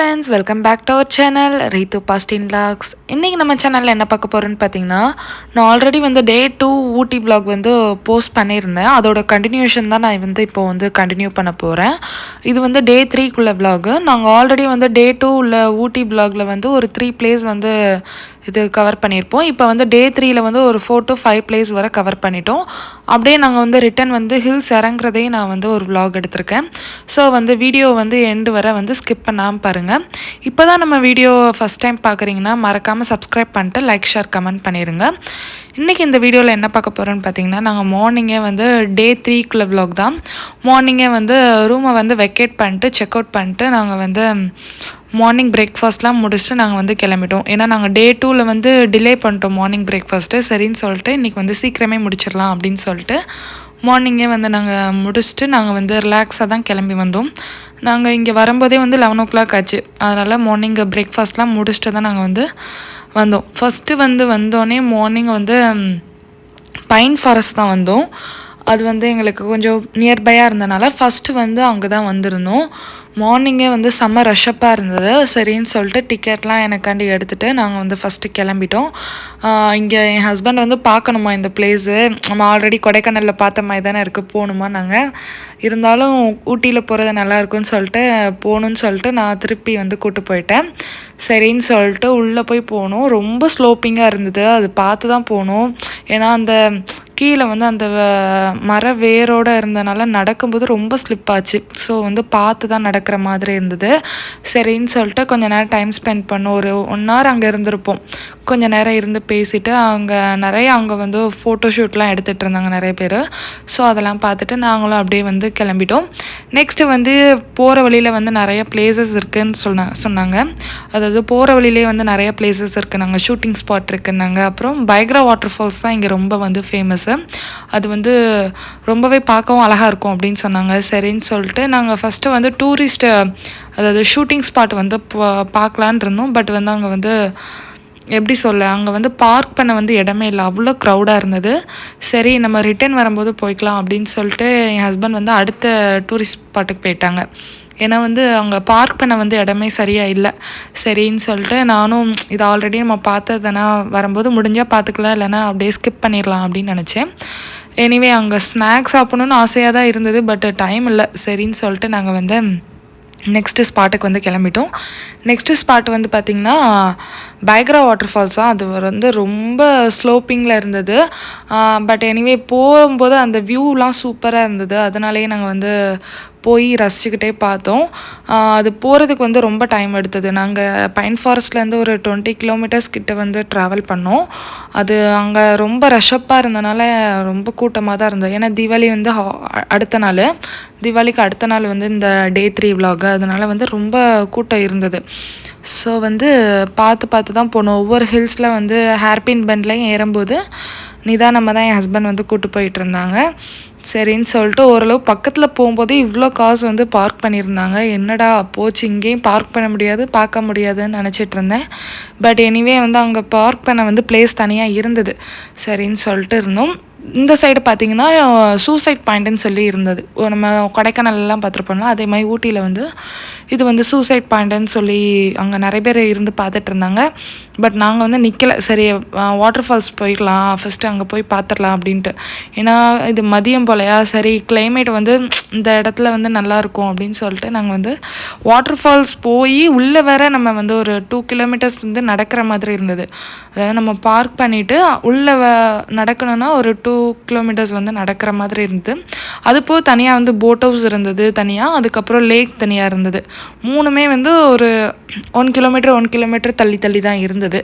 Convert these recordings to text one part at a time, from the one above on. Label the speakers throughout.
Speaker 1: Friends welcome back to our channel Reethu ಪಾಸ್ಟಿನ್ logs இன்றைக்கி நம்ம சேனலில் என்ன பார்க்க போகிறோன்னு பார்த்தீங்கன்னா நான் ஆல்ரெடி வந்து டே டூ ஊட்டி பிளாக் வந்து போஸ்ட் பண்ணியிருந்தேன். அதோட கண்டினியூஷன் தான் நான் வந்து இப்போ வந்து கண்டினியூ பண்ண போகிறேன் இது வந்து டே த்ரீக்குள்ள பிளாகு நாங்கள் ஆல்ரெடி வந்து டே டூ உள்ள ஊட்டி பிளாகில் வந்து ஒரு த்ரீ பிளேஸ் வந்து இது கவர் பண்ணியிருப்போம். இப்போ வந்து டே த்ரீயில் வந்து ஒரு ஃபோர் டு ஃபைவ் பிளேஸ் வரை கவர் பண்ணிட்டோம். அப்படியே நாங்கள் வந்து ரிட்டன் வந்து ஹில்ஸ் இறங்குறதையும் நான் வந்து ஒரு vlog எடுத்திருக்கேன். ஸோ வந்து வீடியோ வந்து எண்டு வரை வந்து ஸ்கிப் பண்ணாமல் பாருங்கள் இப்போ தான் நம்ம வீடியோ ஃபஸ்ட் டைம் பார்க்குறீங்கன்னா மறக்காமல் சப்ஸ்கிரைப் பண்ணிட்டு லைக் ஷேர் கமெண்ட் பண்ணிடுங்க இன்றைக்கி இந்த வீடியோவில் என்ன பார்க்க போகிறோன்னு பார்த்தீங்கன்னா நாங்கள் மார்னிங்கே வந்து டே த்ரீக்குள்ள விலாக் தான். மார்னிங்கே வந்து ரூமை வந்து வெக்கேட் பண்ணிட்டு செக் அவுட் பண்ணிட்டு நாங்கள் வந்து மார்னிங் பிரேக்ஃபாஸ்ட்லாம் முடிச்சுட்டு நாங்கள் வந்து கிளம்பிட்டோம். ஏன்னா நாங்கள் டே டூவில் வந்து டிலே பண்ணிட்டோம் மார்னிங் பிரேக்ஃபாஸ்ட்டு சரின்னு சொல்லிட்டு இன்றைக்கி வந்து சீக்கிரமே முடிச்சிடலாம் அப்படின்னு சொல்லிட்டு மார்னிங்கே வந்து நாங்கள் முடிச்சுட்டு நாங்கள் வந்து ரிலாக்ஸாக தான் கிளம்பி வந்தோம். நாங்கள் இங்கே வரும்போதே வந்து லெவன் ஓ கிளாக் ஆச்சு. அதனால் மார்னிங் பிரேக்ஃபாஸ்ட்லாம் முடிச்சுட்டு தான் நாங்கள் வந்து வந்தோம். ஃபஸ்ட்டு வந்து வந்தோடனே மார்னிங் வந்து பைன் ஃபாரஸ்ட் தான் வந்தோம். அது வந்து எங்களுக்கு கொஞ்சம் நியர்பையாக இருந்தனால ஃபஸ்ட்டு வந்து அங்கே தான் வந்திருந்தோம். மார்னிங்கே வந்து செம்ம ரஷ்அப்பாக இருந்தது. சரின்னு சொல்லிட்டு டிக்கெட்லாம் எனக்காண்டி எடுத்துகிட்டு நாங்கள் வந்து ஃபஸ்ட்டு கிளம்பிட்டோம். இங்கே என் ஹஸ்பண்ட் வந்து பார்க்கணுமா இந்த பிளேஸு நம்ம ஆல்ரெடி கொடைக்கானலில் பார்த்த மாதிரி தானே இருக்குது போகணுமா நாங்கள் இருந்தாலும் ஊட்டியில் போகிறது நல்லாயிருக்குன்னு சொல்லிட்டு போகணுன்னு சொல்லிட்டு நான் திருப்பி வந்து கூப்பிட்டு போயிட்டேன். சரின்னு சொல்லிட்டு உள்ளே போய் போகணும் ரொம்ப ஸ்லோப்பிங்காக இருந்தது. அது பார்த்து தான் போகணும் ஏன்னா அந்த கீழே வந்து அந்த மர வேரோடு இருந்தனால நடக்கும்போது ரொம்ப ஸ்லிப் ஆச்சு. ஸோ வந்து பார்த்து தான் நடக்கிற மாதிரி இருந்தது. சரின்னு சொல்லிட்டு கொஞ்ச நேரம் டைம் ஸ்பெண்ட் பண்ணோம். ஒரு ஒன் ஹவர் அங்கே இருந்திருப்போம். கொஞ்சம் நேரம் இருந்து பேசிட்டு அங்கே நிறைய அங்கே வந்து ஃபோட்டோ ஷூட்லாம் எடுத்துகிட்டு இருந்தாங்க நிறைய பேர். ஸோ அதெல்லாம் பார்த்துட்டு நாங்களும் அப்படியே வந்து கிளம்பிட்டோம். நெக்ஸ்ட்டு வந்து போகிற வழியில் வந்து நிறைய பிளேசஸ் இருக்குதுன்னு சொன்ன சொன்னாங்க. அதாவது போகிற வழியிலே வந்து நிறைய பிளேசஸ் இருக்குது நாங்கள் ஷூட்டிங் ஸ்பாட் இருக்குன்னாங்க. அப்புறம் பைக்ரா வாட்டர் ஃபால்ஸ் தான் இங்கே ரொம்ப வந்து ஃபேமஸ் ஃபேமஸ்ஸு அது வந்து ரொம்பவே பார்க்கவும் அழகாக இருக்கும் அப்படின்னு சொன்னாங்க. சரின்னு சொல்லிட்டு நாங்கள் ஃபஸ்ட்டு வந்து டூரிஸ்ட்டு அதாவது ஷூட்டிங் ஸ்பாட் வந்து பா- பார்க்கலான்னு இருந்தோம். பட் வந்து அங்கே வந்து எப்படி சொல்ல அங்கே வந்து பார்க் பண்ண வந்து இடமே இல்லை. அவ்வளோ க்ரௌடாக இருந்தது. சரி நம்ம ரிட்டர்ன் வரும்போது போய்க்கலாம் அப்படின்னு சொல்லிட்டு என் ஹஸ்பண்ட் வந்து அடுத்த டூரிஸ்ட் ஸ்பாட்டுக்கு போயிட்டாங்க. ஏன்னா வந்து அங்கே பார்க் பண்ண வந்து இடமே சரியாக இல்லை. சரின்னு சொல்லிட்டு நானும் இது ஆல்ரெடி நம்ம பார்த்ததுனா வரும்போது முடிஞ்சால் பார்த்துக்கலாம் இல்லைன்னா அப்படியே ஸ்கிப் பண்ணிடலாம் அப்படின்னு நினச்சேன். எனிவே அங்கே ஸ்நாக்ஸ் சாப்பிடணுன்னு ஆசையாக தான் இருந்தது பட் டைம் இல்லை. சரின்னு சொல்லிட்டு நாங்கள் வந்து நெக்ஸ்ட்டு ஸ்பாட்டுக்கு வந்து கிளம்பிட்டோம். நெக்ஸ்ட்டு ஸ்பாட் வந்து பார்த்திங்கன்னா பைக்ரா வாட்டர் ஃபால்ஸ் தான். அது வந்து ரொம்ப ஸ்லோப்பிங்கில் இருந்தது. பட் எனிவே போகும்போது அந்த வியூலாம் சூப்பராக இருந்தது. அதனாலேயே நாங்கள் வந்து போய் ரசிச்சுக்கிட்டே பார்த்தோம். அது போகிறதுக்கு வந்து ரொம்ப டைம் எடுத்தது. நாங்கள் பைன் ஃபாரஸ்ட்லேருந்து ஒரு டுவெண்ட்டி கிலோமீட்டர்ஸ் கிட்ட வந்து ட்ராவல் பண்ணோம். அது அங்கே ரொம்ப ரஷப்பாக இருந்தனால ரொம்ப கூட்டமாக தான் இருந்தது. ஏன்னா தீபாவளி வந்து ஹா- அடுத்த நாள். தீபாவளிக்கு அடுத்த நாள் வந்து இந்த டே த்ரீ விலாக் அதனால் வந்து ரொம்ப கூட்டம் இருந்தது. ஸோ வந்து பார்த்து பார்த்து தான் போனோம். ஒவ்வொரு ஹில்ஸில் வந்து ஹேர்பின் பெண்ட்லையும் ஏறும்போது நிதானமாக தான் என் ஹஸ்பண்ட் வந்து கூப்பிட்டு போயிட்டு இருந்தாங்க சரின்னு சொல்லிட்டு ஓரளவு பக்கத்தில் போகும்போது இவ்வளோ காசு வந்து பார்க் பண்ணியிருந்தாங்க. என்னடா போச்சு இங்கேயும் பார்க் பண்ண முடியாது பார்க்க முடியாதுன்னு நினச்சிட்டு இருந்தேன். பட் எனிவே வந்து அங்கே பார்க் பண்ண வந்து பிளேஸ் தனியாக இருந்தது. சரின்னு சொல்லிட்டு இருந்தோம். இந்த சைடு பார்த்தீங்கன்னா சூசைட் பாயிண்ட்னு சொல்லி இருந்தது. நம்ம கொடைக்கானல்லாம் பார்த்துருப்போம்ல அதே மாதிரி ஊட்டியில் வந்து இது வந்து சூசைட் பாயிண்ட்னு சொல்லி அங்கே நிறைய பேர் இருந்து பார்த்துட்டு இருந்தாங்க. பட் நாங்கள் வந்து நிற்கலை சரி வாட்டர் ஃபால்ஸ் போயிடலாம் ஃபஸ்ட்டு அங்கே போய் பார்த்துடலாம் அப்படின்ட்டு. ஏன்னா இது மதியம் போலையா? சரி கிளைமேட் வந்து இந்த இடத்துல வந்து நல்லாயிருக்கும் அப்படின்னு சொல்லிட்டு நாங்கள் வந்து வாட்டர் ஃபால்ஸ் போய் உள்ளே வர நம்ம வந்து ஒரு டூ கிலோமீட்டர்ஸ் வந்து நடக்கிற மாதிரி இருந்தது. அதாவது நம்ம பார்க் பண்ணிவிட்டு உள்ளே வ நடக்கணும்னா ஒரு டூ கிலோமீட்டர்ஸ் வந்து நடக்கிற மாதிரி இருந்தது. அது போக தனியாக வந்து போட் ஹவுஸ் இருந்தது தனியாக அதுக்கப்புறம் லேக் தனியாக இருந்தது. மூணுமே வந்து ஒரு ஒன் கிலோமீட்டர் ஒன் கிலோமீட்டர் தள்ளி தள்ளி தான் இருந்தது. இருந்தது.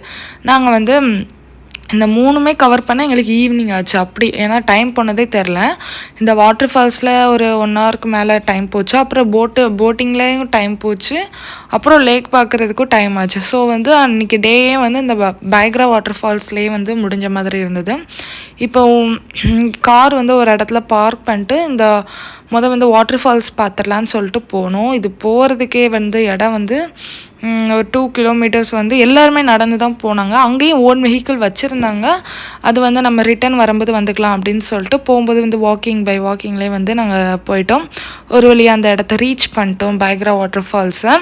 Speaker 1: நாங்கள் வந்து இந்த மூணுமே கவர் பண்ண எங்களுக்கு ஈவினிங் ஆச்சு. அப்படி ஏன்னா டைம் போனதே தெரில. இந்த வாட்டர் ஃபால்ஸில் ஒரு ஒன் ஹவருக்கு மேலே டைம் போச்சு. அப்புறம் போட்டு போட்டிங்லேயும் டைம் போச்சு. அப்புறம் லேக் பார்க்குறதுக்கும் டைம் ஆச்சு. ஸோ வந்து அன்றைக்கி டேயே வந்து இந்த பயக்ரா வாட்டர் ஃபால்ஸ்லேயே வந்து முடிஞ்ச மாதிரி இருந்தது. இப்போ கார் வந்து ஒரு இடத்துல பார்க் பண்ணிட்டு இந்த மொதல் வந்து வாட்டர் ஃபால்ஸ் பார்த்துடலான்னு சொல்லிட்டு போனோம். இது போகிறதுக்கே வந்து இடம் வந்து ஒரு டூ கிலோமீட்டர்ஸ் வந்து எல்லாருமே நடந்து தான் போனாங்க. அங்கேயும் ஓன் வெஹிக்கிள் வச்சுருந்தாங்க. அது வந்து நம்ம ரிட்டர்ன் வரும்போது வந்துக்கலாம் அப்படின்னு சொல்லிட்டு போகும்போது வந்து வாக்கிங் பை வாக்கிங்லேயே வந்து நாங்கள் போயிட்டோம். ஒரு வழியாக அந்த இடத்த ரீச் பண்ணிட்டோம் பயக்ரா வாட்டர் ஃபால்ஸை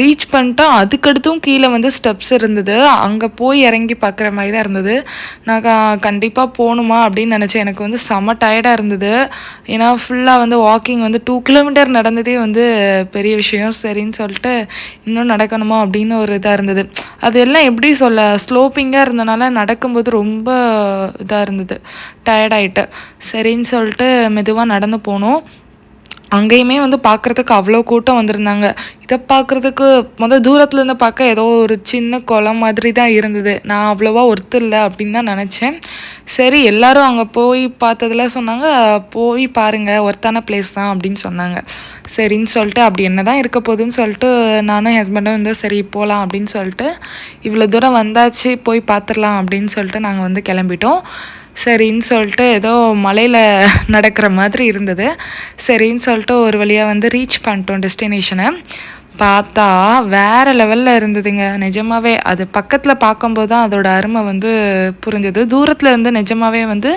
Speaker 1: ரீச் பண்ணிட்டோம். அதுக்கடுத்தும் கீழே வந்து ஸ்டெப்ஸ் இருந்தது. அங்கே போய் இறங்கி பார்க்குற மாதிரி தான் இருந்தது. நான் கண்டிப்பாக போகணுமா அப்படின்னு நினச்சேன். எனக்கு வந்து செம டயர்டாக இருந்தது. ஏன்னா ஃபுல்லாக வந்து வாக்கிங் வந்து டூ கிலோமீட்டர் நடந்ததே வந்து பெரிய விஷயம். சரின்னு சொல்லிட்டு இன்னொன்று இன்னும் நடக்கணுமா அப்படின்னு ஒரு இதாக இருந்தது. அது எல்லாம் எப்படி சொல்ல ஸ்லோப்பிங்காக இருந்தனால நடக்கும்போது ரொம்ப இதாக இருந்தது. டயர்டாயிட்டு சரின்னு சொல்லிட்டு மெதுவாக நடந்து போனோம். அங்கேயுமே வந்து பார்க்குறதுக்கு அவ்வளோ கூட்டம் வந்திருந்தாங்க. இதை பார்க்குறதுக்கு மொதல் தூரத்துலேருந்து பார்க்க ஏதோ ஒரு சின்ன குளம் மாதிரி தான் இருந்தது. நான் அவ்வளோவா ஒர்த்து இல்லை அப்படின்னு தான் நினச்சேன். சரி எல்லாரும் அங்கே போய் பார்த்ததில் சொன்னாங்க போய் பாருங்கள் ஒர்த்தான பிளேஸ் தான் அப்படின்னு சொன்னாங்க. சரின்னு சொல்லிட்டு அப்படி என்ன தான் இருக்க போகுதுன்னு சொல்லிட்டு நானும் ஹஸ்பண்டும் வந்து சரி போகலாம் அப்படின்னு சொல்லிட்டு இவ்வளோ தூரம் வந்தாச்சு போய் பார்த்துடலாம் அப்படின்னு சொல்லிட்டு நாங்கள் வந்து கிளம்பிட்டோம். சரின்னு சொல்லிட்டு ஏதோ மலையில் நடக்கிற மாதிரி இருந்தது. சரின்னு சொல்லிட்டு ஒரு வழியாக வந்து ரீச் பண்ணிட்டோம் டெஸ்டினேஷனை பார்த்தா வேற லெவலில் இருந்ததுங்க. நிஜமாவே அது பக்கத்தில் பார்க்கும்போது தான் அதோட அருமை வந்து புரிஞ்சது. தூரத்தில் இருந்து நிஜமாவே வந்து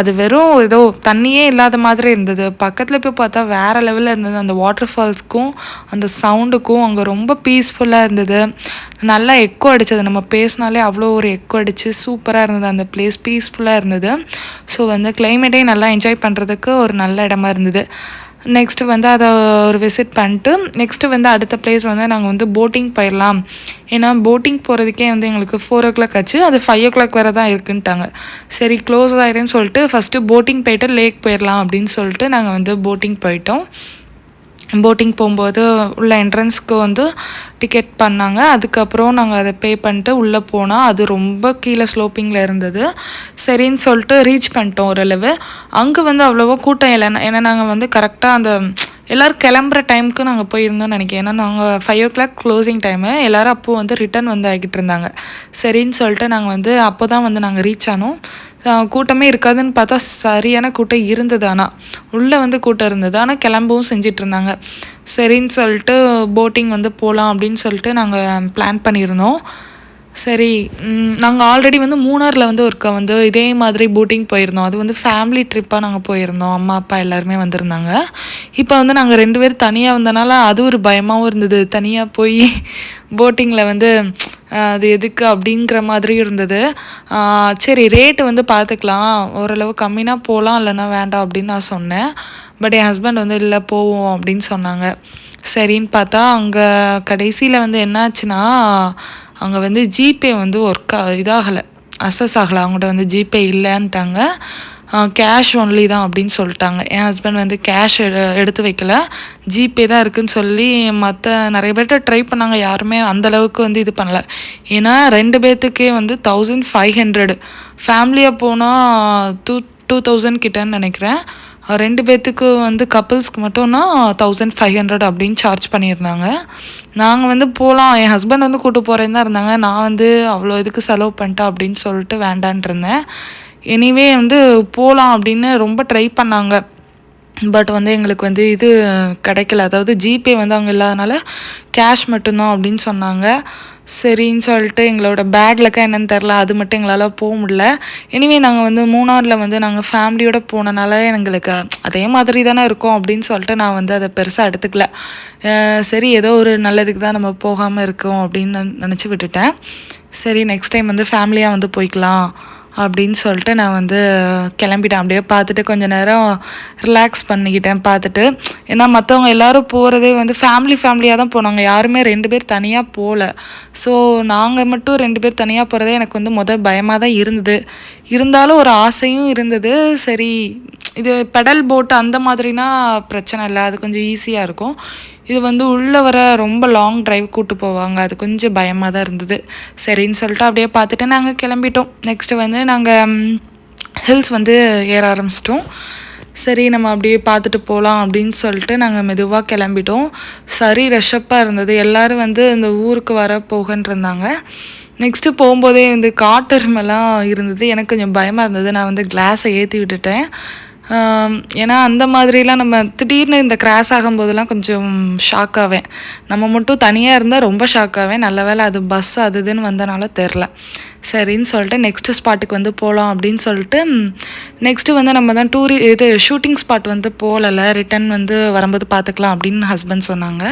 Speaker 1: அது வெறும் ஏதோ தண்ணியே இல்லாத மாதிரி இருந்தது. பக்கத்தில் போய் பார்த்தா வேற லெவலில் இருந்தது. அந்த வாட்டர் ஃபால்ஸ்க்கும் அந்த சவுண்டுக்கும் அங்கே ரொம்ப பீஸ்ஃபுல்லாக இருந்தது. நல்லா எக்கோ அடிச்சது. நம்ம பேசினாலே அவ்வளோ ஒரு எக்கோ அடிச்சு சூப்பராக இருந்தது. அந்த பிளேஸ் பீஸ்ஃபுல்லாக இருந்தது. ஸோ வந்து கிளைமேட்டே நல்லா என்ஜாய் பண்ணுறதுக்கு ஒரு நல்ல இடமா இருந்தது. நெக்ஸ்ட்டு வந்து அதை ஒரு விசிட் பண்ணிட்டு நெக்ஸ்ட்டு வந்து அடுத்த பிளேஸ் வந்து நாங்கள் வந்து போட்டிங் போயிடலாம். ஏன்னா போட்டிங் போகிறதுக்கே வந்து எங்களுக்கு ஃபோர் ஓ கிளாக் ஆச்சு. அது ஃபைவ் ஓ கிளாக் வேறு தான் இருக்குன்ட்டாங்க. சரி க்ளோஸ் ஆயிருன்னு சொல்லிட்டு ஃபஸ்ட்டு போட்டிங் போயிட்டு லேக் போயிடலாம் அப்படின்னு சொல்லிட்டு நாங்கள் வந்து போட்டிங் போயிட்டோம். போட்டிங் போகும்போது உள்ள என்ட்ரன்ஸ்க்கு வந்து டிக்கெட் பண்ணாங்க. அதுக்கப்புறம் நாங்கள் அதை பே பண்ணிட்டு உள்ளே போனால் அது ரொம்ப கீழே ஸ்லோப்பிங்கில் இருந்தது. சரின்னு சொல்லிட்டு ரீச் பண்ணிட்டோம் ஓரளவு அங்கே வந்து அவ்வளோவா கூட்டம் இல்லை. ஏன்னா நாங்கள் வந்து கரெக்டாக அந்த எல்லோரும் கிளம்புற டைமுக்கு நாங்கள் போயிருந்தோம்னு நினைக்கிறேன். ஏன்னா நாங்கள் five o'clock closing time எல்லோரும் அப்போது வந்து ரிட்டர்ன் வந்து ஆகிட்டு இருந்தாங்க. சரின்னு சொல்லிட்டு நாங்கள் வந்து அப்போ தான் வந்து நாங்கள் ரீச் ஆனோம். கூட்டமே இருக்காதுன்னு பார்த்தா சரியான கூட்டம் இருந்தது ஆனால் உள்ளே வந்து கூட்டம் இருந்தது. ஆனால் கிளம்பவும் செஞ்சிட்டு இருந்தாங்க. சரின்னு சொல்லிட்டு போட்டிங் வந்து போகலாம் அப்படின்னு சொல்லிட்டு நாங்கள் பிளான் பண்ணியிருந்தோம். சரி நாங்கள் ஆல்ரெடி வந்து மூணாரில் வந்து ஒருக்கா வந்து இதே மாதிரி போட்டிங் போயிருந்தோம். அது வந்து ஃபேமிலி ட்ரிப்பாக நாங்கள் போயிருந்தோம். அம்மா அப்பா எல்லாருமே வந்திருந்தாங்க. இப்போ வந்து நாங்கள் ரெண்டு பேர் தனியாக வந்தனால அது ஒரு பயமாகவும் இருந்தது. தனியாக போய் போட்டிங்கில் வந்து அது எதுக்கு அப்படிங்கிற மாதிரி இருந்தது. சரி ரேட்டு வந்து பார்த்துக்கலாம் ஓரளவு கம்மினா போகலாம் இல்லைன்னா வேண்டாம் அப்படின்னு நான் சொன்னேன். பட் என் ஹஸ்பண்ட் வந்து இல்லை போவோம் அப்படின்னு சொன்னாங்க. சரின்னு பார்த்தா அங்கே கடைசியில் வந்து என்னாச்சுன்னா அங்கே வந்து ஜிபே வந்து ஒர்க் இதாகலை. அசஸ் ஆகலை. அவங்கள்ட்ட வந்து ஜிபே இல்லைன்ட்டாங்க. கேஷ் ஒன்லி தான் அப்படின்னு சொல்லிட்டாங்க. என் ஹஸ்பண்ட் வந்து கேஷ் எடுத்து வைக்கல. ஜிபே தான் இருக்குதுன்னு சொல்லி மற்ற நிறைய பேர்கிட்ட ட்ரை பண்ணாங்க. யாருமே அந்த அளவுக்கு வந்து இது பண்ணல. ஏன்னா ரெண்டு பேர்த்துக்கே வந்து தௌசண்ட் ஃபைவ் ஹண்ட்ரடு ஃபேமிலியாக போனால் டூ டூ தௌசண்ட் கிட்டன்னு நினைக்கிறேன். ரெண்டு பேர்த்துக்கு வந்து கப்புள்ஸ்க்கு மட்டும்னா தௌசண்ட் ஃபைவ் ஹண்ட்ரட் அப்படின்னு சார்ஜ் பண்ணியிருந்தாங்க. நாங்கள் வந்து போகலாம் என் ஹஸ்பண்ட் வந்து கூப்பிட்டு போகிறேன்னு தான் இருந்தாங்க. நான் வந்து அவ்வளோ இதுக்கு செலவு பண்ணிட்டேன் அப்படின்னு சொல்லிட்டு வேண்டான் இருந்தேன். எனிவே வந்து போகலாம் அப்படின்னு ரொம்ப ட்ரை பண்ணாங்க. பட் வந்து எங்களுக்கு வந்து இது கிடைக்கல. அதாவது ஜிபே வந்து அவங்க இல்லாதனால கேஷ் மட்டும்தான் அப்படின்னு சொன்னாங்க. சரின்னு சொல்லிட்டு எங்களோட பேட்லக்கா என்னன்னு தெரில அது மட்டும் எங்களால் போக முடில எனிவே நாங்கள் வந்து மூணாரில் வந்து நாங்கள் ஃபேமிலியோட போனனால எங்களுக்கு அதே மாதிரி தானே இருக்கோம் அப்படின்னு சொல்லிட்டு நான் வந்து அதை பெருசாக எடுத்துக்கல. சரி ஏதோ ஒரு நல்லதுக்கு தான் நம்ம போகாமல் இருக்கோம் அப்படின்னு நினச்சி விட்டுட்டேன். சரி நெக்ஸ்ட் டைம் வந்து ஃபேமிலியாக வந்து போய்க்கலாம். அப்படின்னு சொல்லிட்டு நான் வந்து கிளம்பிட்டேன். அப்படியே பார்த்துட்டு கொஞ்ச நேரம் ரிலாக்ஸ் பண்ணிக்கிட்டேன் பார்த்துட்டு. ஏன்னா மற்றவங்க எல்லோரும் போகிறதே வந்து ஃபேமிலி ஃபேமிலியாக தான் போனாங்க. யாருமே ரெண்டு பேர் தனியாக போகல ஸோ நாங்கள் மட்டும் ரெண்டு பேர் தனியாக போகிறதே எனக்கு வந்து முதல் பயமாக தான் இருந்தது. இருந்தாலும் ஒரு ஆசையும் இருந்தது. சரி இது பெடல் போட் அந்த மாதிரினா பிரச்சனை இல்லை. அது கொஞ்சம் ஈஸியாக இருக்கும். இது வந்து உள்ளே வர ரொம்ப லாங் டிரைவ் கூட்டு போவாங்க. அது கொஞ்சம் பயமாக தான் இருந்தது. சரின்னு சொல்லிட்டு அப்படியே பார்த்துட்டு நாங்கள் கிளம்பிட்டோம். நெக்ஸ்ட்டு வந்து நாங்கள் ஹில்ஸ் வந்து ஏற ஆரம்பிச்சிட்டோம். சரி நம்ம அப்படியே பார்த்துட்டு போகலாம் அப்படின்னு சொல்லிட்டு நாங்கள் மெதுவாக கிளம்பிட்டோம். சரி ரஷ்அப்பாக இருந்தது. எல்லோரும் வந்து இந்த ஊருக்கு வர போகன்றிருந்தாங்க நெக்ஸ்ட்டு போகும்போதே வந்து காட்டெருமெல்லாம் இருந்தது. எனக்கு கொஞ்சம் பயமாக இருந்தது. நான் வந்து கிளாஸை ஏற்றி விட்டுட்டேன். ஏன்னா அந்த மாதிரிலாம் நம்ம திடீர்னு இந்த கிராஸ் ஆகும்போதெல்லாம் கொஞ்சம் ஷாக் ஆவேன் நம்ம மட்டும் தனியாக இருந்தால் ரொம்ப ஷாக் ஆவேன் நல்ல வேளை அது பஸ் அது இதுன்னு வந்தனால தெரில சரின்னு சொல்லிட்டு நெக்ஸ்ட்டு ஸ்பாட்டுக்கு வந்து போகலாம் அப்படின்னு சொல்லிட்டு நெக்ஸ்ட்டு வந்து நம்ம தான் டூரி இது ஷூட்டிங் ஸ்பாட் வந்து போகலை ரிட்டன் வந்து வரும்போது பார்த்துக்கலாம் அப்படின்னு ஹஸ்பண்ட் சொன்னாங்க.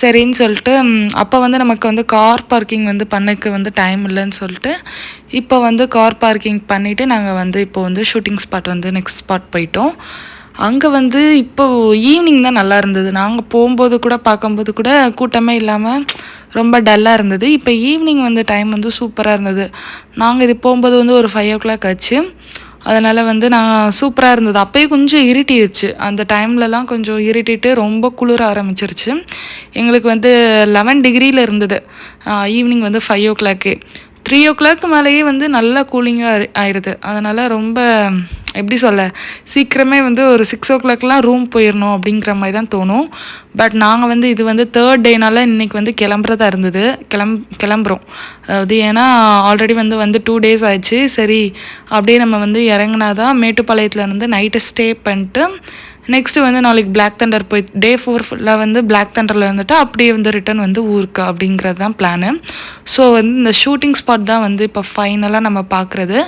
Speaker 1: சரின்னு சொல்லிட்டு அப்போ வந்து நமக்கு வந்து கார் பார்க்கிங் வந்து பண்ணக்கு வந்து டைம் இல்லைன்னு சொல்லிட்டு இப்போ வந்து கார் பார்க்கிங் பண்ணிவிட்டு நாங்கள் வந்து இப்போ வந்து ஷூட்டிங் ஸ்பாட் வந்து நெக்ஸ்ட் ஸ்பாட் போயிட்டோம். அங்கே வந்து இப்போ ஈவினிங் தான் நல்லா இருந்தது. நாங்கள் போகும்போது கூட பார்க்கும்போது கூட கூட்டமே இல்லாமல் ரொம்ப டல்லாக இருந்தது. இப்போ ஈவினிங் வந்து டைம் வந்து சூப்பராக இருந்தது. நாங்கள் இது போகும்போது வந்து ஒரு ஃபைவ் ஓ கிளாக் ஆச்சு. அதனால் வந்து நான் சூப்பராக இருந்தது. அப்போயே கொஞ்சம் இருட்டிடுச்சு அந்த டைம்லலாம் கொஞ்சம் இருட்டிட்டு ரொம்ப குளிர ஆரம்பிச்சிருச்சு. எங்களுக்கு வந்து லெவன் டிகிரியில் இருந்தது. ஈவினிங் வந்து ஃபைவ் ஓ கிளாக்கு த்ரீ ஓ கிளாக் மேலேயே வந்து நல்லா கூலிங்காக ஆயிடுது. அதனால் ரொம்ப எப்படி சொல்ல சீக்கிரமே வந்து ஒரு சிக்ஸ் ஓ கிளாக்லாம் ரூம் போயிடணும் அப்படிங்கிற மாதிரி தான் தோணும். பட் நாங்கள் வந்து இது வந்து தேர்ட் டேனால் இன்றைக்கி வந்து கிளம்புறதா இருந்தது. கிளம் கிளம்புறோம். அதாவது ஏன்னா ஆல்ரெடி வந்து வந்து டூ டேஸ் ஆயிடுச்சு. சரி அப்படியே நம்ம வந்து இறங்கினா தான் மேட்டுப்பாளையத்தில் இருந்து நைட்டு ஸ்டே பண்ணிட்டு நெக்ஸ்ட்டு வந்து நாளைக்கு பிளாக் தண்டர் போய் டே ஃபோர் ஃபுல்லாக வந்து பிளாக் தண்டரில் வந்துட்டு அப்படியே வந்து ரிட்டர்ன் வந்து ஊருக்கு அப்படிங்கிறது தான் பிளானு ஸோ வந்து இந்த ஷூட்டிங் ஸ்பாட் தான் வந்து இப்போ ஃபைனலாக நம்ம பார்க்குறது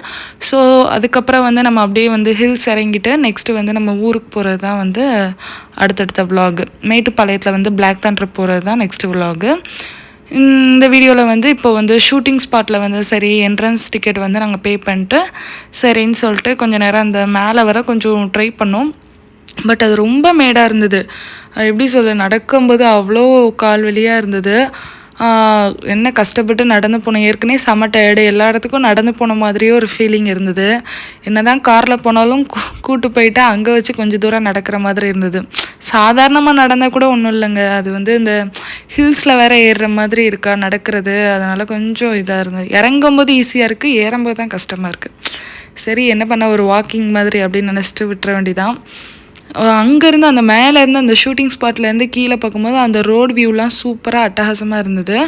Speaker 1: ஸோ அதுக்கப்புறம் வந்து நம்ம அப்படியே வந்து ஹில்ஸ் இறங்கிட்டு நெக்ஸ்ட்டு வந்து நம்ம ஊருக்கு போகிறது தான் வந்து அடுத்தடுத்த vlog. மேட்டுப்பாளையத்தில் வந்து பிளாக் தண்டர் போகிறது தான் நெக்ஸ்ட்டு விலாகு இந்த வீடியோவில் வந்து இப்போ வந்து ஷூட்டிங் ஸ்பாட்டில் வந்து சரி என்ட்ரன்ஸ் டிக்கெட் வந்து நாங்கள் பே பண்ணிட்டு சரின்னு சொல்லிட்டு கொஞ்சம் நேரம் அந்த மேலே வர கொஞ்சம் ட்ரை பண்ணோம். பட் அது ரொம்ப மேடாக இருந்தது. எப்படி சொல்ல நடக்கும்போது அவ்வளோ கால் வலியாக இருந்தது. என்ன கஷ்டப்பட்டு நடந்து போனோம் ஏற்கனவே செம டயர்டு எல்லா இடத்துக்கும் நடந்து போன மாதிரியே ஒரு ஃபீலிங் இருந்தது. என்ன தான் காரில் போனாலும் கூ- கூட்டு போயிட்டு அங்கே வச்சு கொஞ்சம் தூரம் நடக்கிற மாதிரி இருந்தது. சாதாரணமாக நடந்தால் கூட ஒன்றும் இல்லைங்க. அது வந்து இந்த ஹில்ஸில் வேற ஏறுற மாதிரி இருக்கா நடக்கிறது. அதனால் கொஞ்சம் இதாக இருந்தது. இறங்கும்போது ஈஸியாக இருக்குது ஏறும்போது தான் கஷ்டமாக இருக்குது சரி என்ன பண்ண ஒரு வாக்கிங் மாதிரி அப்படின்னு நினச்சிட்டு விட்டுற வேண்டிதான் அங்கேருந்து அந்த மேலேருந்து அந்த ஷூட்டிங் ஸ்பாட்லேருந்து கீழே பார்க்கும்போது அந்த ரோடு வியூலாம் சூப்பராக அட்டகாசமாக இருந்தது.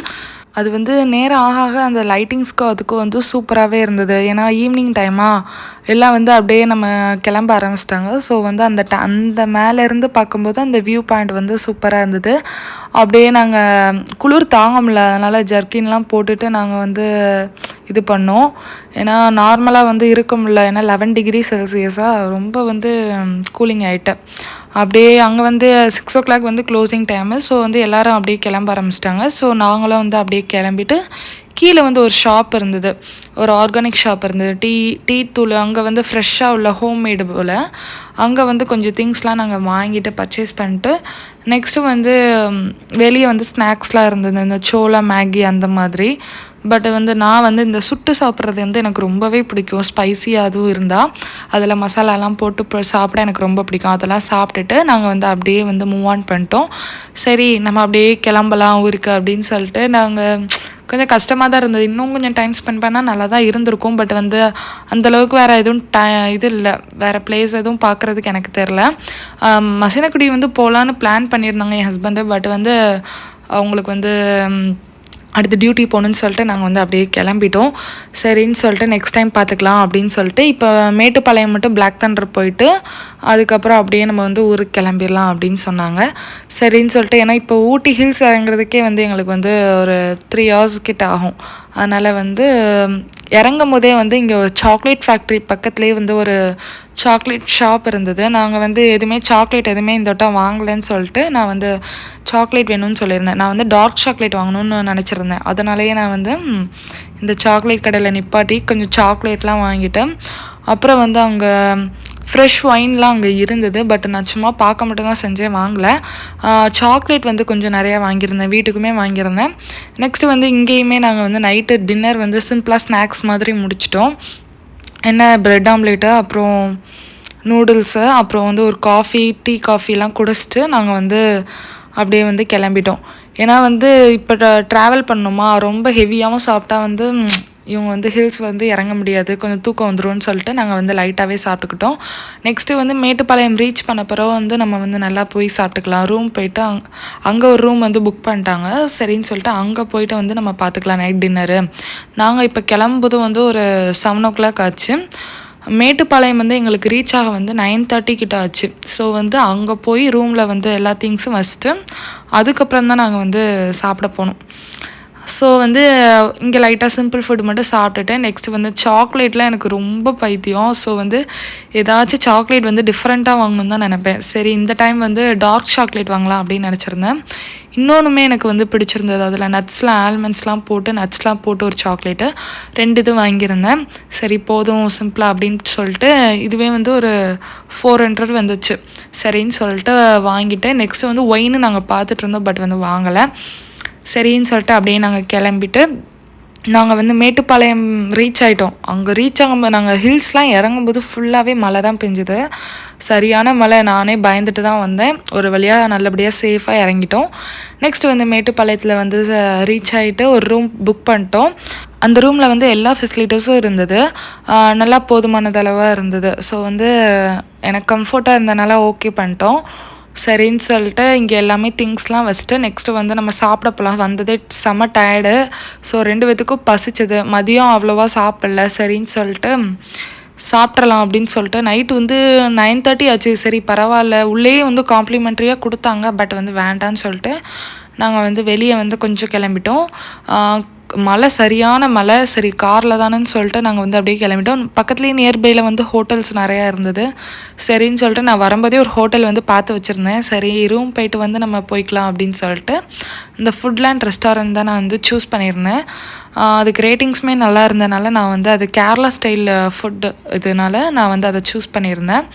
Speaker 1: அது வந்து நேரம் ஆக ஆக அந்த லைட்டிங்ஸ்க்கும் அதுக்கும் வந்து சூப்பராகவே இருந்தது. ஏன்னா ஈவினிங் டைமாக எல்லாம் வந்து அப்படியே நம்ம கிளம்ப ஆரம்பிச்சிட்டாங்க. ஸோ வந்து அந்த ட அந்த மேலேருந்து பார்க்கும்போது அந்த வியூ பாயிண்ட் வந்து சூப்பராக இருந்தது. அப்படியே நாங்கள் குளிர் தாங்க முடியல. அதனால் ஜர்க்கின்லாம் போட்டுட்டு நாங்கள் வந்து இது பண்ணோம். ஏன்னா நார்மலாக வந்து இருக்க முடியல. ஏன்னா லெவன் டிகிரி செல்சியஸாக ரொம்ப வந்து கூலிங் ஆகிட்டேன் அப்படியே அங்கே வந்து சிக்ஸ் ஓ கிளாக் வந்து க்ளோசிங் டைமு ஸோ வந்து எல்லோரும் அப்படியே கிளம்ப ஆரம்பிச்சிட்டாங்க. ஸோ நாங்களும் வந்து அப்படியே கிளம்பிட்டு கீழே வந்து ஒரு ஷாப் இருந்தது. ஒரு ஆர்கானிக் ஷாப் இருந்தது. டீ டீ தூள் அங்கே வந்து ஃப்ரெஷ்ஷாக உள்ள ஹோம்மேடு போல். அங்கே வந்து கொஞ்சம் திங்ஸ்லாம் நாங்கள் வாங்கிட்டு பர்ச்சேஸ் பண்ணிட்டு நெக்ஸ்ட்டு வந்து வெளியே வந்து ஸ்நாக்ஸ்லாம் இருந்தது. இந்த சோளா மேகி அந்த மாதிரி. பட் வந்து நான் வந்து இந்த சுட்டு சாப்பிட்றது வந்து எனக்கு ரொம்பவே பிடிக்கும். ஸ்பைசியாக அதுவும் இருந்தால் அதில் மசாலாலாம் போட்டு சாப்பிட எனக்கு ரொம்ப பிடிக்கும். அதெல்லாம் சாப்பிட்டுட்டு நாங்கள் வந்து அப்படியே வந்து மூவ் ஆன் பண்ணிட்டோம். சரி நம்ம அப்படியே கிளம்பலாம் ஊருக்கு அப்படின்னு சொல்லிட்டு நாங்கள் கொஞ்சம் கஷ்டமாக தான் இருந்தது. இன்னும் கொஞ்சம் டைம் ஸ்பெண்ட் பண்ணால் நல்லா தான் இருந்திருக்கும். பட் வந்து அந்தளவுக்கு வேறு எதுவும் டை இது இல்லை. வேறு பிளேஸ் எதுவும் பார்க்குறதுக்கு எனக்கு தெரில மசினக்குடி வந்து போகலான்னு பிளான் பண்ணியிருந்தாங்க என் ஹஸ்பண்டு பட் வந்து அவங்களுக்கு வந்து அடுத்து டியூட்டி போகணுன்னு சொல்லிட்டு நாங்கள் வந்து அப்படியே கிளம்பிட்டோம். சரின்னு சொல்லிட்டு நெக்ஸ்ட் டைம் பார்த்துக்கலாம் அப்படின்னு சொல்லிட்டு இப்போ மேட்டுப்பாளையம் மட்டும் பிளாக் தண்டர் போயிட்டு அதுக்கப்புறம் அப்படியே நம்ம வந்து ஊருக்கு கிளம்பிடலாம் அப்படின்னு சொன்னாங்க. சரின்னு சொல்லிட்டு ஏன்னா இப்போ ஊட்டி ஹில்ஸ் இறங்குறதுக்கே வந்து எங்களுக்கு வந்து ஒரு த்ரீ ஹவர்ஸ் கிட்ட ஆகும். அதனால் வந்து இறங்கும் போதே வந்து இங்கே ஒரு சாக்லேட் ஃபேக்ட்ரி பக்கத்துலேயே வந்து ஒரு சாக்லேட் ஷாப் இருந்தது. நாங்கள் வந்து எதுவுமே சாக்லேட் எதுவுமே இந்த வட்டம் வாங்கலைன்னு சொல்லிட்டு நான் வந்து சாக்லேட் வேணும்னு சொல்லியிருந்தேன். நான் வந்து டார்க் சாக்லேட் வாங்கணும்னு நினச்சிருந்தேன். அதனாலேயே நான் வந்து இந்த சாக்லேட் கடையில் நிப்பாட்டி கொஞ்சம் சாக்லேட்லாம் வாங்கிட்டேன். அப்புறம் வந்து அங்கே ஃப்ரெஷ் ஒயின்லாம் அங்கே இருந்தது பட் நான் சும்மா பார்க்க மட்டும் தான் செஞ்சேன் வாங்கலை. சாக்லேட் வந்து கொஞ்சம் நிறையா வாங்கியிருந்தேன் வீட்டுக்குமே வாங்கியிருந்தேன். நெக்ஸ்ட்டு வந்து இங்கேயுமே நாங்கள் வந்து நைட்டு டின்னர் வந்து சிம்பிளாக ஸ்நாக்ஸ் மாதிரி முடிச்சிட்டோம். என்ன பிரெட் ஆம்லேட்டு அப்புறம் நூடுல்ஸு அப்புறம் வந்து ஒரு காஃபி டீ காஃபிலாம் குடிச்சிட்டு நாங்கள் வந்து அப்படியே வந்து கிளம்பிட்டோம். ஏன்னா வந்து இப்போ ட்ராவல் பண்ணோமா ரொம்ப ஹெவியாகவும் சாப்பிட்டா வந்து இவங்க வந்து ஹில்ஸ் வந்து இறங்க முடியாது. கொஞ்சம் தூக்கம் வந்துரும்னு சொல்லிட்டு நாங்கள் வந்து லைட்டாகவே சாப்பிட்டுக்கிட்டோம். நெக்ஸ்ட்டு வந்து மேட்டுப்பாளையம் ரீச் பண்ண பிறகு வந்து நம்ம வந்து நல்லா போய் சாப்பிட்டுக்கலாம். ரூம் போயிட்டு அங் அங்கே ஒரு ரூம் வந்து புக் பண்ணிட்டாங்க. சரின்னு சொல்லிட்டு அங்கே போயிட்டு வந்து நம்ம பார்த்துக்கலாம் நைட் டின்னரு நாங்கள் இப்போ கிளம்பும்போது வந்து ஒரு செவன் ஓ கிளாக் ஆச்சு. மேட்டுப்பாளையம் வந்து எங்களுக்கு ரீச் ஆக வந்து நைன் தேர்ட்டி கிட்ட ஆச்சு. ஸோ வந்து அங்கே போய் ரூமில் வந்து எல்லா திங்ஸும் வச்சுட்டு அதுக்கப்புறம் தான் நாங்கள் வந்து சாப்பிட போனோம். ஸோ வந்து இங்கே லைட்டாக சிம்பிள் ஃபுட் மட்டும் சாப்பிட்டுட்டேன். நெக்ஸ்ட் வந்து சாக்லேட்லாம் எனக்கு ரொம்ப பைத்தியம். ஸோ வந்து ஏதாச்சும் சாக்லேட் வந்து டிஃப்ரெண்ட்டாக வாங்கணும்னு தான் நினப்பேன். சரி இந்த டைம் வந்து டார்க் சாக்லேட் வாங்கலாம் அப்படின்னு நினச்சிருந்தேன். இன்னொன்றுமே எனக்கு வந்து பிடிச்சிருந்தது. அதில் நட்ஸ்லாம் ஆல்மண்ட்ஸ்லாம் போட்டு நட்ஸ்லாம் போட்டு ஒரு சாக்லேட்டு ரெண்டு இது வாங்கியிருந்தேன். சரி போதும் சிம்பிளாக அப்படின்னு சொல்லிட்டு இதுவே வந்து ஒரு ஃபோர் ஹண்ட்ரட் வந்துச்சு. சரின்னு சொல்லிட்டு வாங்கிட்டு நெக்ஸ்ட் வந்து ஒயின்னு நாங்கள் பார்த்துட்டு இருந்தோம் பட் வந்து வாங்கலை. சரின்னு சொல்லிட்டு அப்படியே நாங்கள் கிளம்பிட்டு நாங்கள் வந்து மேட்டுப்பாளையம் ரீச் ஆகிட்டோம் அங்கே ரீச் ஆகும்போது நாங்கள் ஹில்ஸ்லாம் இறங்கும்போது ஃபுல்லாகவே மழை தான் பெஞ்சுது. சரியான மழை. நானே பயந்துட்டு தான் வந்தேன். ஒரு வழியாக நல்லபடியாக சேஃபாக இறங்கிட்டோம். நெக்ஸ்ட் வந்து மேட்டுப்பாளையத்தில் வந்து ரீச் ஆகிட்டு ஒரு ரூம் புக் பண்ணிட்டோம். அந்த ரூமில் வந்து எல்லா ஃபெசிலிட்டிஸும் இருந்தது. நல்லா போதுமானதளவாக இருந்தது. ஸோ வந்து எனக்கு கம்ஃபர்ட்டாக இருந்தனால ஓகே பண்ணிட்டோம். சரின்னு சொல்லிட்டு இங்கே எல்லாமே திங்ஸ்லாம் வச்சுட்டு நெக்ஸ்ட்டு வந்து நம்ம சாப்பிட போகலாம் வந்ததே செம்ம டயர்டு ஸோ ரெண்டு பேத்துக்கும் பசிச்சது. மதியம் அவ்வளோவா சாப்பிடல. சரின்னு சொல்லிட்டு சாப்பிட்றலாம் அப்படின்னு சொல்லிட்டு நைட்டு வந்து நைன் தேர்ட்டி ஆச்சு. சரி பரவாயில்ல. உள்ளேயே வந்து காம்ப்ளிமெண்ட்ரியாக கொடுத்தாங்க. பட் வந்து வேண்டான்னு சொல்லிட்டு நாங்கள் வந்து வெளியே வந்து கொஞ்சம் கிளம்பிட்டோம். மழை சரியான மழை சரி காரில் தானேன்னு சொல்லிட்டு நாங்கள் வந்து அப்படியே கிளம்பிட்டோம். பக்கத்துலேயே நியர்பையில் வந்து ஹோட்டல்ஸ் நிறையா இருந்தது. சரின்னு சொல்லிட்டு நான் வரும்போதே ஒரு ஹோட்டல் வந்து பார்த்து வச்சுருந்தேன். சரி ரூம் போயிட்டு வந்து நம்ம போய்க்கலாம் அப்படின்னு சொல்லிட்டு இந்த ஃபுட்லேண்ட் ரெஸ்டாரண்ட் தான் நான் வந்து சூஸ் பண்ணியிருந்தேன். அதுக்கு ரேட்டிங்ஸுமே நல்லா இருந்தனால நான் வந்து அது கேரளா ஸ்டைல் ஃபுட்டு இதனால நான் வந்து அதை சூஸ் பண்ணியிருந்தேன்.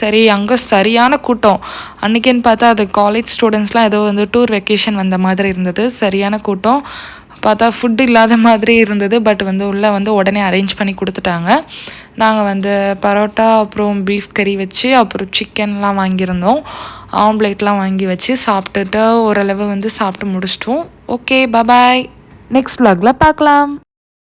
Speaker 1: சரி அங்கே சரியான கூட்டம். அன்றைக்கின்னு பார்த்தா அது காலேஜ் ஸ்டூடெண்ட்ஸ்லாம் ஏதோ வந்து டூர் வெக்கேஷன் வந்த மாதிரி இருந்தது. சரியான கூட்டம். பார்த்தா ஃபுட் இல்லாத மாதிரி இருந்தது பட் வந்து உள்ளே வந்து உடனே அரேஞ்ச் பண்ணி கொடுத்துட்டாங்க. நாங்கள் வந்து பரோட்டா அப்புறம் பீஃப் கறி வச்சு அப்புறம் சிக்கன்லாம் வாங்கியிருந்தோம். ஆம்லேட்லாம் வாங்கி வச்சு சாப்பிட்டுட்டு ஓரளவு வந்து சாப்பிட்டு முடிச்சிட்டோம். ஓகே பபாய் நெக்ஸ்ட் vlogல பார்க்கலாம்.